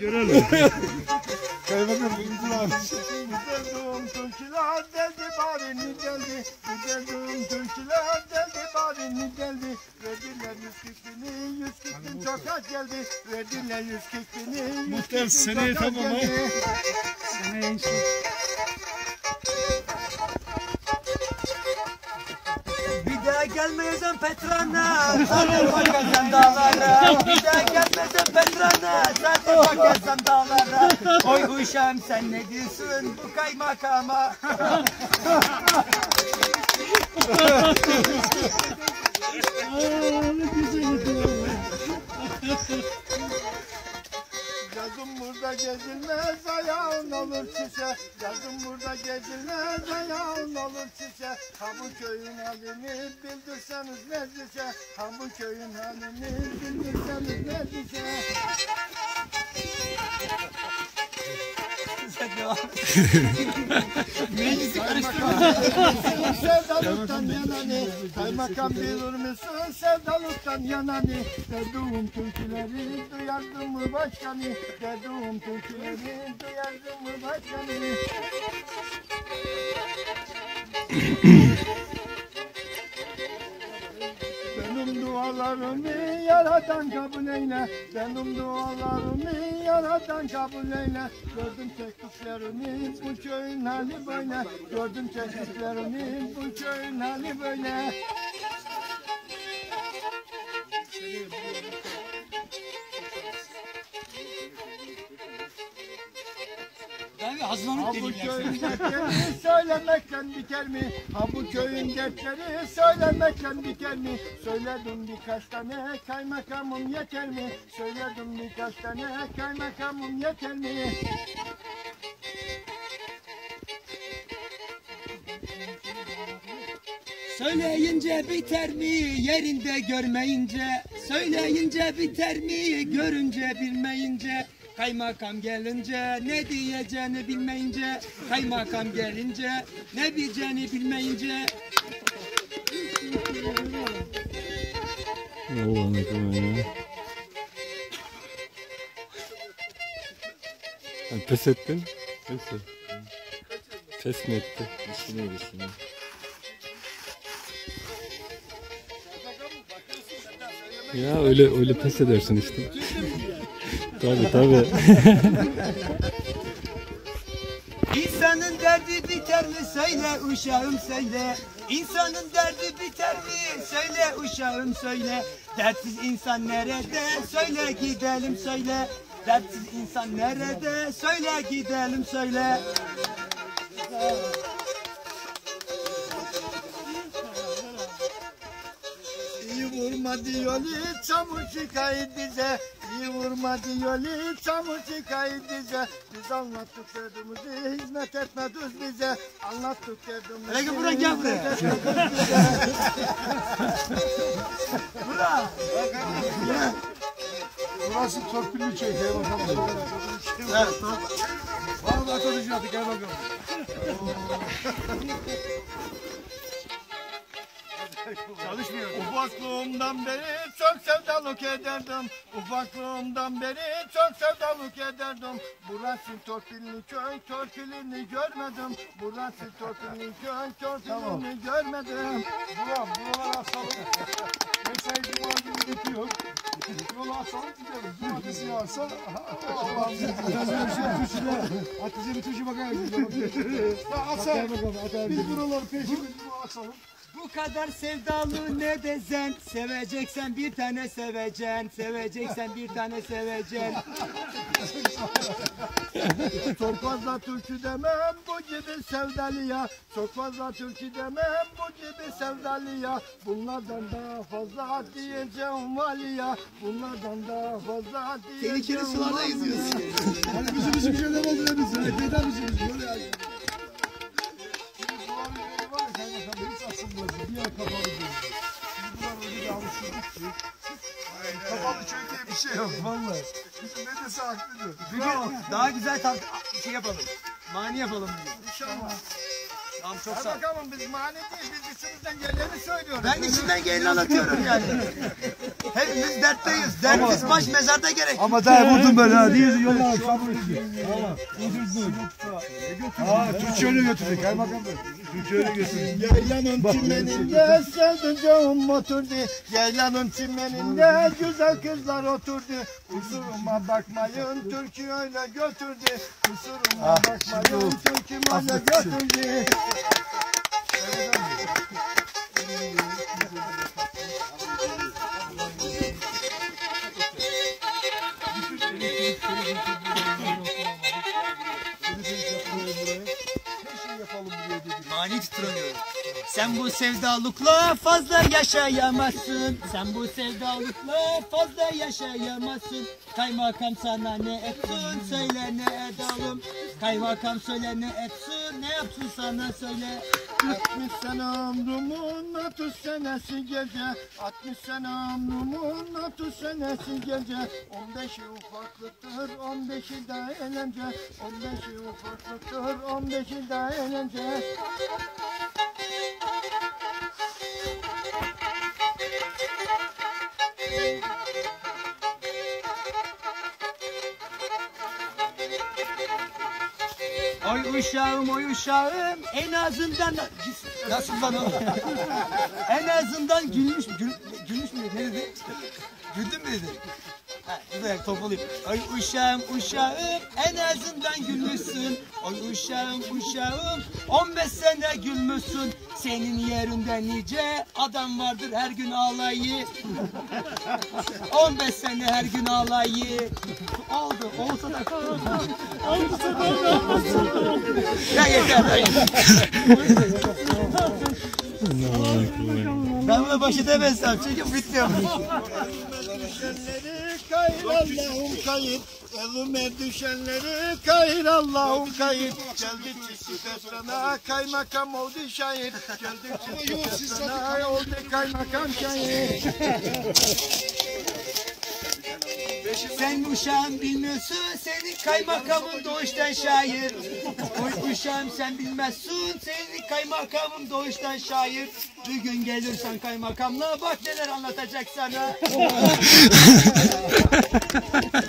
Görelim. Kaymakam imza abi. Güzel doğum türküler geldi barini geldi. Güzel doğum türküler geldi barini geldi. Verdiler yüz kırkını, yüz kırkın çok az geldi. Verdiler yüz kırkını, yüz Muhtar, kırkın seneye tamam ha. geldi. Bir daha gelmeyeceğim Petrana, zaten bakacağım dağlara. Bir daha gelmeyeceğim Petrana, zaten bakacağım dağlara. Oy uşağım sen ne diyorsun bu kaymakama? Yazın burada gezilmez ayağın olur çişe Yazın burada gezilmez ayağın olur çişe Ha bu köyün halini bildirseniz meclise Ha bu köyün halini bildirseniz meclise Devam. Sevdalıktan yanani Kaymakam bilir misin sevdalıktan yanani Dediğim türküleri duyardın mı başkanı Dediğim türküleri duyardın mı başkanı dualarımı yaradan kabul eyle. Benim dualarımı yaradan kabul eyle. Gördüm çektiklerimi bu köyün hali böyle. Gördüm çektiklerimi bu köyün hali böyle Bir Ha hazırlanıp bu geleyim ya. köyün dertleri söylemekten biter mi? Ha bu köyün dertleri söylemekten biter mi? Söyledim birkaç tane kaymakamım yeter mi? Söyledim birkaç tane kaymakamım yeter mi? Söyleyince biter mi yerinde görmeyince Söyleyince biter mi görünce bilmeyince Kaymakam gelince ne diyeceğini bilmeyince Kaymakam gelince ne diyeceğini bilmeyince Allah'ım ya. Ha, pes ettin. Pes et. Pes mi etti? Düşünüyor düşünüyor. Ya öyle öyle pes edersin işte. Tabi tabi. İnsanın derdi biter mi söyle uşağım söyle. İnsanın derdi biter mi söyle uşağım söyle. Dertsiz insan nerede? Söyle gidelim söyle. Dertsiz insan nerede? Söyle gidelim söyle. İyi vurma diyor çamur çıkayı dize İyi vurma diyor hiç çamur çıkayı dize Biz anlattık derdimizi hizmet etmediniz bize Anlattık derdimizi Hele gel buraya, gel buraya. bize. Burası torpilli köy kaymakam. Evet, tamam. Var mı atatürk'ün adı kaymakam? Çalışmıyor. Ufaklığımdan beri çok sevdalık ederdim. Ufaklığımdan beri çok sevdalık ederdim. Burası torpilli köy, torpilini görmedim. Burası torpilli köy, torpilini görmedim. Buram, buralar asalım. Mesai cuma günü bitiyor. Yolu asalım gidelim. Cumartesi yağarsa Allah'ım Hatice bir tuşu bakayım. Asalım. Biz buraları peşimiz bu asalım. Bu kadar sevdalı ne dezen Seveceksen bir tane seveceksin Seveceksen bir tane seveceksin Çok fazla türkü demem bu gibi sevdalıya Çok fazla türkü demem bu gibi sevdalıya Bunlardan daha fazla diyeceğim valiya Bunlardan daha fazla diyeceğim Tehlikeli sularda yüzüyorsun. Hani bizim bizim bir şey demez ya biz. Neden bizim bizim yer kapalı diyor. Bunlar öyle bir alıştırdık ki. Kapalı köy diye bir şey yok vallahi. Ne dese haklıdır. Bravo. Daha güzel tam şey yapalım. Mani yapalım. İnşallah. Tamam çok sağ ol. Kaymakamım biz mani değil, biz içimizden geleni söylüyoruz. Ben içimden geleni anlatıyorum yani. Hepimiz dertteyiz. Dertsiz baş mezarda gerek. Ama daha vurdum böyle ha. Diyorsun yola kabul ediyor. Ama vurdurdun. Ha Türkçe öyle götürdük kaymakam bey. Türkçe öyle götürdük. Yaylanın çimeninde sevdiceğim oturdu. Yaylanın çimeninde güzel kızlar oturdu. Kusuruma bakmayın türkü öyle götürdü. Kusuruma Ah, bakmayın türküm öyle götürdü. Sen bu sevdalıkla fazla yaşayamazsın. Sen bu sevdalıkla fazla yaşayamazsın. Kaymakam sana ne etsin söyle ne edelim. Kaymakam söyle ne etsin ne yapsın sana söyle. 60 sene ömrümün 30 senesi gece 60 sene ömrümün 30 senesi gece 15'i ufaklıktır 15'i de eğlence 15'i ufaklıktır 15'i de eğlence uşağım oy uşağım en azından nasıl lan en azından gülmüş gül, gülmüş mü ne dedi? Güldün mü dedi? Ha, dur. Oy uşağım uşağım en azından gülmüşsün. Oy uşağım uşağım 15 sene gülmüşsün. Senin yerinde nice adam vardır her gün ağlayı. 15 sene her gün ağlayı. Oldu olsa da olsa da ya yeter. ben buna baş edemezsem çünkü bitmiyor. Allah'ım kayır Elime düşenleri kayır Allah'ım kayır Geldi çiçek estrana kaymakam oldu şair Geldi çiçek estrana oldu kaymakam şair Sen uşağım bilmiyorsun, senin kaymakamın doğuştan şair. Oy uşağım sen bilmezsin, senin kaymakamın doğuştan şair. Bir gün gelirsen kaymakamla bak neler anlatacak sana.